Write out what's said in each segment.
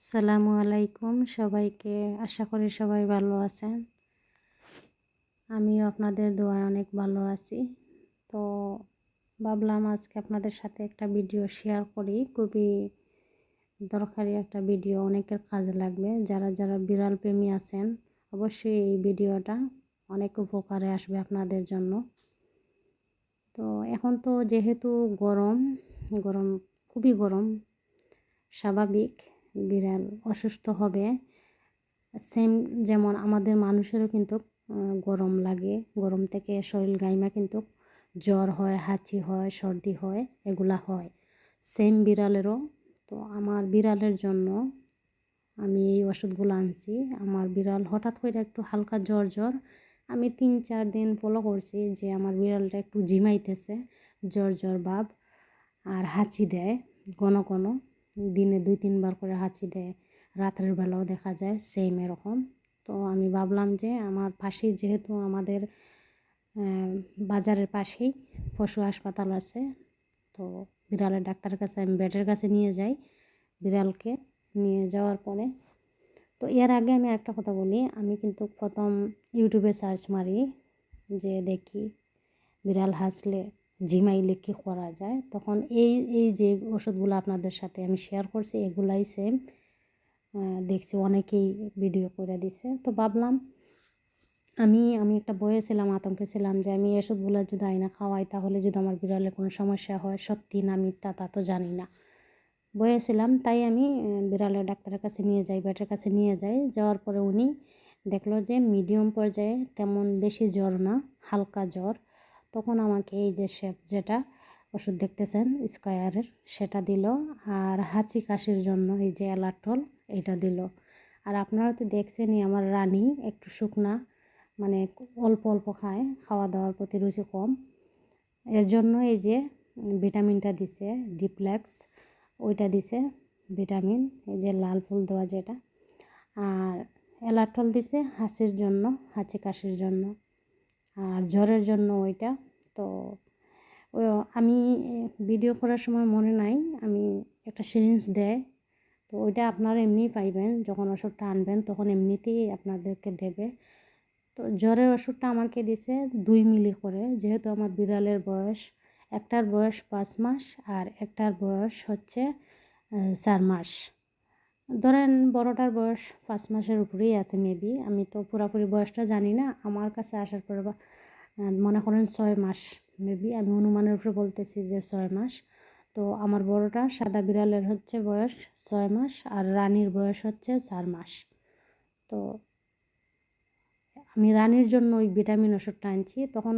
আসসালামু আলাইকুম সবাইকে। আশা করি সবাই ভালো আছেন। আমিও আপনাদের দোয়ায় অনেক ভালো আছি। তো ভাবলাম আজকে আপনাদের সাথে একটা ভিডিও শেয়ার করি। খুবই দরকারি একটা ভিডিও, অনেকের কাজে লাগবে। যারা যারা বিড়াল প্রেমী আছেন, অবশ্যই এই ভিডিওটা অনেক উপকারে আসবে আপনাদের জন্য। তো এখন তো যেহেতু গরম গরম খুবই গরম, স্বাভাবিক। বিড়াল অসুস্থ হবে। সেম যেমন আমাদের মানুষেরও কিন্তু গরম লাগে। গরম থেকে শরীর গাইমা কিন্তু জ্বর হয়, হাঁচি হয়, সর্দি হয়, এগুলা হয়। সেম বিড়ালেরও। তো আমার বিড়ালের জন্য আমি এই ওষুধগুলো আনছি। আমার বিড়াল হঠাৎ করে একটু হালকা জ্বর জ্বর। আমি তিন, চার দিন ফলো করছি যে আমার বিড়ালটা একটু জিমাইতেছে জ্বর জ্বর ভাব আর হাঁচি দেয়, ঘন ঘন। দিনে দুই, তিনবার করে হাঁচি দেয়। রাতের বেলাও দেখা যায় সেম এরকম। তো আমি ভাবলাম যে আমার পাশেই যেহেতু আমাদের বাজারের পাশেই পশু হাসপাতাল আছে, তো বিড়ালের ডাক্তারের কাছে আমি বেডের কাছে নিয়ে যাই, বিড়ালকে নিয়ে যাওয়ার পরে। তো এর আগে আমি একটা কথা বলি, আমি কিন্তু প্রথম ইউটিউবে সার্চ মারি যে দেখি বিড়াল হাসলে জিমাইলে কী করা যায়। তখন এই এই যে ওষুধগুলো আপনাদের সাথে আমি শেয়ার করছি, এগুলাই সেম দেখছি অনেকেই ভিডিও করে দিছে। তো ভাবলাম, আমি আমি একটা বয়ে ছিলাম, আতঙ্কে ছিলাম যে আমি এসবগুলো যদি আইনা খাওয়াই, তাহলে যদি আমার বিড়ালে কোনো সমস্যা হয়, সত্যি না মিথ্যা তা তো জানি না। বয়েছিলাম তাই আমি বিড়ালের ডাক্তারের কাছে নিয়ে যাই, ব্যাটের কাছে নিয়ে যাই। যাওয়ার পরে উনি দেখল যে মিডিয়াম পর্যায়ে তেমন বেশি জ্বর না, হালকা জ্বর। তখন আমাকে এই যে শেপ যেটা ওষুধ দেখতেছেন স্কোয়ারের সেটা দিল। আর হাঁচি কাশির জন্য এই যে অ্যালার্টল এটা দিল। আর আপনারা তো দেখছেনই আমার রানী একটু শুকনা মানে অল্প অল্প খায়, খাওয়া দাওয়ার প্রতি রুচি কম। এর জন্য এই যে ভিটামিনটা দিছে ডিপ্লেক্স ওইটা দিছে, ভিটামিন, এই যে লাল ফুল দেওয়া যেটা। আর অ্যালার্টল দিছে হাসির জন্য, হাঁচি কাশির জন্য। আর জ্বরের জন্য ওইটা তো আমি ভিডিও করার সময় মনে নাই, আমি একটা সিরিঞ্জ দেয়, তো ওইটা আপনারা এমনিই পাইবেন, যখন ওষুধটা আনবেন তখন এমনিতেই আপনাদেরকে দেবে। তো জ্বরের ওষুধটা আমাকে দিছে দুই মিলি করে, যেহেতু আমার বিড়ালের বয়স, একটার বয়স পাঁচ মাস আর একটার বয়স হচ্ছে চার মাস। ধরেন বড়টার বয়স পাঁচ মাসের উপরেই আছে মেবি আমি তো পুরোপুরি বয়সটা জানি না, আমার কাছে আসার পরে মনে করেন ছয় মাস মেবি আমি অনুমানের উপরে বলতেছি যে ছয় মাস। তো আমার বড়টা সাদা বিড়ালের হচ্ছে বয়স ছয় মাস আর রানীর বয়স হচ্ছে চার মাস। তো আমি রানীর জন্য ওই ভিটামিন ওষুধটা আনছি। তখন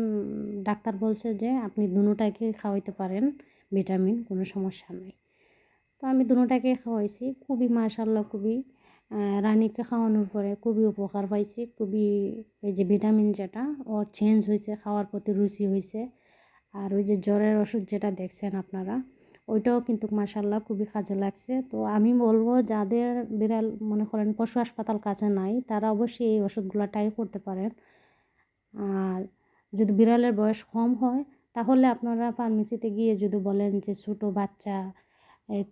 ডাক্তার বলছে যে আপনি দুটাকে খাওয়াইতে পারেন ভিটামিন, কোনো সমস্যা নেই। তো আমি দুটাকে খাওয়াইছি, খুবই মাশাল্লাহ খুবই। রানীকে খাওয়ানোর পরে খুবই উপকার পাইছি। খুবই এই যে ভিটামিন যেটা, ওর চেঞ্জ হয়েছে খাওয়ার প্রতি রুচি হয়েছে আর ওই যে জ্বরের ওষুধ যেটা দেখছেন আপনারা, ওইটাও কিন্তু মাসাল্লাহ খুবই কাজে লাগছে। তো আমি বলব, যাদের বিড়াল মনে করেন পশু হাসপাতাল কাছে নাই, তারা অবশ্যই এই ওষুধগুলো ট্রাই করতে পারেন। আর যদি বিড়ালের বয়স কম হয়, তাহলে আপনারা ফার্মেসিতে গিয়ে যদি বলেন যে ছোটো বাচ্চা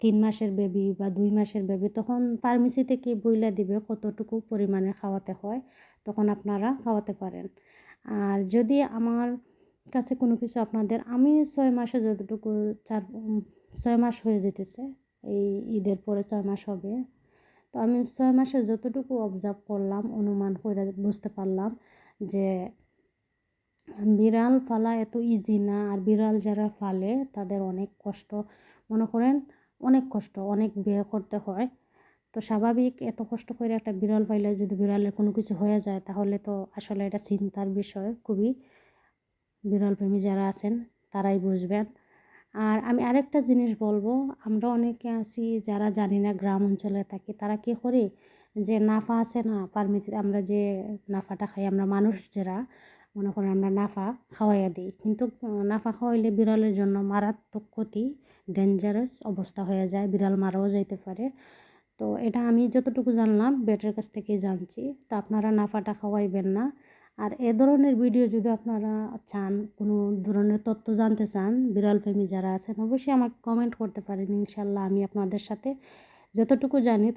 তিন মাসের বেবি বা দুই মাসের বেবি তখন ফার্মেসি থেকে বইলা দিবে, কতটুকু পরিমাণে খাওয়াতে হয়, তখন আপনারা খাওয়াতে পারেন। আর যদি আমার কাছে কোনো কিছু আপনাদের, আমি ছয় মাসে যতটুকু চার ছয় মাস হয়ে যেতেছে, এই ঈদের পরে ছয় মাস হবে, তো আমি ছয় মাসে যতটুকু অবজার্ভ করলাম, অনুমান করে বুঝতে পারলাম যে, বিড়াল ফালা এত ইজি না, আর বিড়াল যারা ফালে তাদের অনেক কষ্ট। মনে করেন অনেক কষ্ট, অনেক ব্যয় করতে হয়। তো স্বাভাবিক এত কষ্ট করে একটা বিড়াল পাইলে যদি বিড়ালের কোনো কিছু হয়ে যায়, তাহলে তো আসলে এটা চিন্তার বিষয় খুবই। বিড়াল প্রেমী যারা আছেন, তারাই বুঝবেন। আর আমি আরেকটা জিনিস বলব, আমরা অনেকে আছি যারা জানি না গ্রাম অঞ্চলে থাকি, তারা কী করি যে নাফা আছে না ফার্মেসি আমরা যে নাফাটা খাই, আমরা মানুষ যারা, মনে করেন আমরা নাফা খাওয়াইয়া দিই। কিন্তু নাফা খাওয়াইলে বিড়ালের জন্য মারাত্মক ক্ষতি ডেঞ্জারাস অবস্থা হয়ে যায়, বিড়াল মারাও যাইতে পারে। তো এটা আমি যতটুকু জানলাম, বেটের কাছ থেকেই জানছি। তো আপনারা নাফাটা খাওয়াইবেন না। আর এ ধরনের ভিডিও যদি আপনারা চান, কোনো ধরনের তথ্য জানতে চান, বিড়াল প্রেমী যারা আছেন, অবশ্যই আমাকে কমেন্ট করতে পারেন, ইনশাল্লাহ আমি আপনাদের সাথে যতটুকু জানি